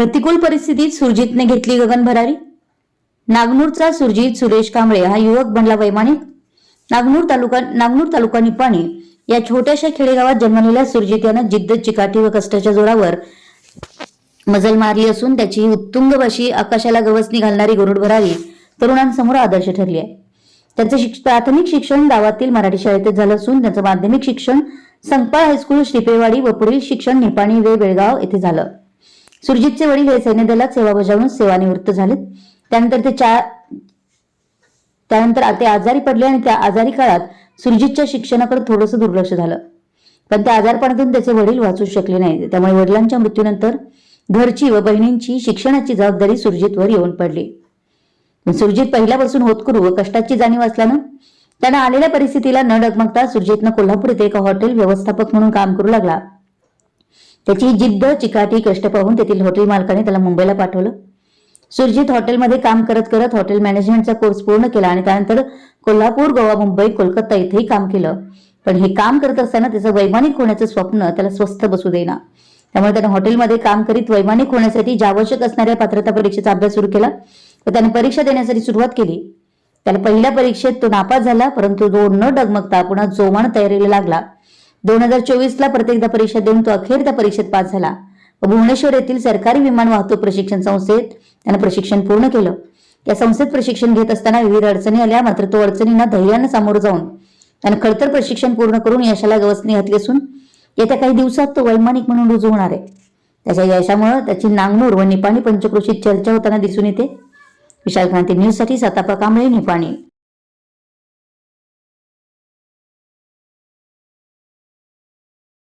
प्रतिकूल परिस्थितीत सुरजितने घेतली गगन भरारी. नागनूरचा सुरजित सुरेश कांबळे हा युवक बनला वैमानिक. नागनूर तालुका नागनूर तालुका निपाणी या छोट्याशा खेडेगावात जन्मलेल्या सुरजित यानं जिद्द चिकाटी व कष्टाच्या जोरावर मजल मारली असून त्याची उत्तुंगभाशी आकाशाला गवसणी घालणारी गरुड भरारी तरुणांसमोर आदर्श ठरली आहे. त्यांचं शिक्ष- प्राथमिक शिक्षण गावातील मराठी शाळेतच झालं असून त्यांचं माध्यमिक शिक्षण संकपाळ हायस्कूल श्रीपेवाडी व पुढील शिक्षण निपाणी वे बेळगाव येथे झालं. सुरजितचे वडील हे सैन्य दलात सेवा बजावून सेवानिवृत्त झाले त्यानंतर ते चार त्यानंतर ते आजारी पडले आणि त्या आजारी काळात सुरजितच्या शिक्षणाकडे थोडंसं दुर्लक्ष झालं. पण त्या आजारपणातून त्याचे वडील वाचू शकले नाही. त्यामुळे वडिलांच्या मृत्यूनंतर घरची व बहिणींची शिक्षणाची जबाबदारी सुरजितवर येऊन पडली. सुरजित पहिल्यापासून होतकरू व कष्टाची जाणीव असल्यानं त्यानं आलेल्या परिस्थितीला न डगमगता सुरजितनं कोल्हापूर येथे एका हॉटेल व्यवस्थापक म्हणून काम करू लागला. त्याची जिद्द चिकाटी कष्ट पाहून तेथील हॉटेल मालकाने त्याला मुंबईला पाठवलं. सुरजित हॉटेलमध्ये काम करत करत हॉटेल मॅनेजमेंटचा कोर्स पूर्ण केला आणि त्यानंतर कोल्हापूर गोवा मुंबई कोलकाता इथेही काम केलं. पण हे काम करत असताना त्याचं वैमानिक होण्याचं स्वप्न त्याला स्वस्थ बसू देईना. त्यामुळे त्याने हॉटेलमध्ये काम करीत वैमानिक होण्यासाठी आवश्यक असणाऱ्या पात्रता परीक्षेचा अभ्यास सुरू केला व त्याने परीक्षा देण्यासाठी सुरुवात केली. त्याला पहिल्या परीक्षेत तो नापास झाला परंतु तो न डगमगता पुन्हा जोमान तयारीला लागला. दोन हजार चोवीस ला प्रत्येकदा परीक्षा देऊन तो अखेर त्या परीक्षेत पास झाला. व भुवनेश्वर येथील सरकारी विमान वाहतूक प्रशिक्षण संस्थेत त्यानं प्रशिक्षण पूर्ण केलं. या संस्थेत प्रशिक्षण घेत असताना विविध अडचणी आल्या मात्र तो अडचणींना धैर्यानं सामोरं जाऊन त्यानं खडतर प्रशिक्षण पूर्ण करून यशाला गवसणी घातली असून येत्या काही दिवसात तो वैमानिक म्हणून रुजू होणार आहे. त्याच्या यशामुळे त्याची नांगनूर व निपाणी पंचक्रोशीत चर्चा होताना दिसून येते. विशाल क्रांती न्यूजसाठी सतापा कांबळे निपाणी.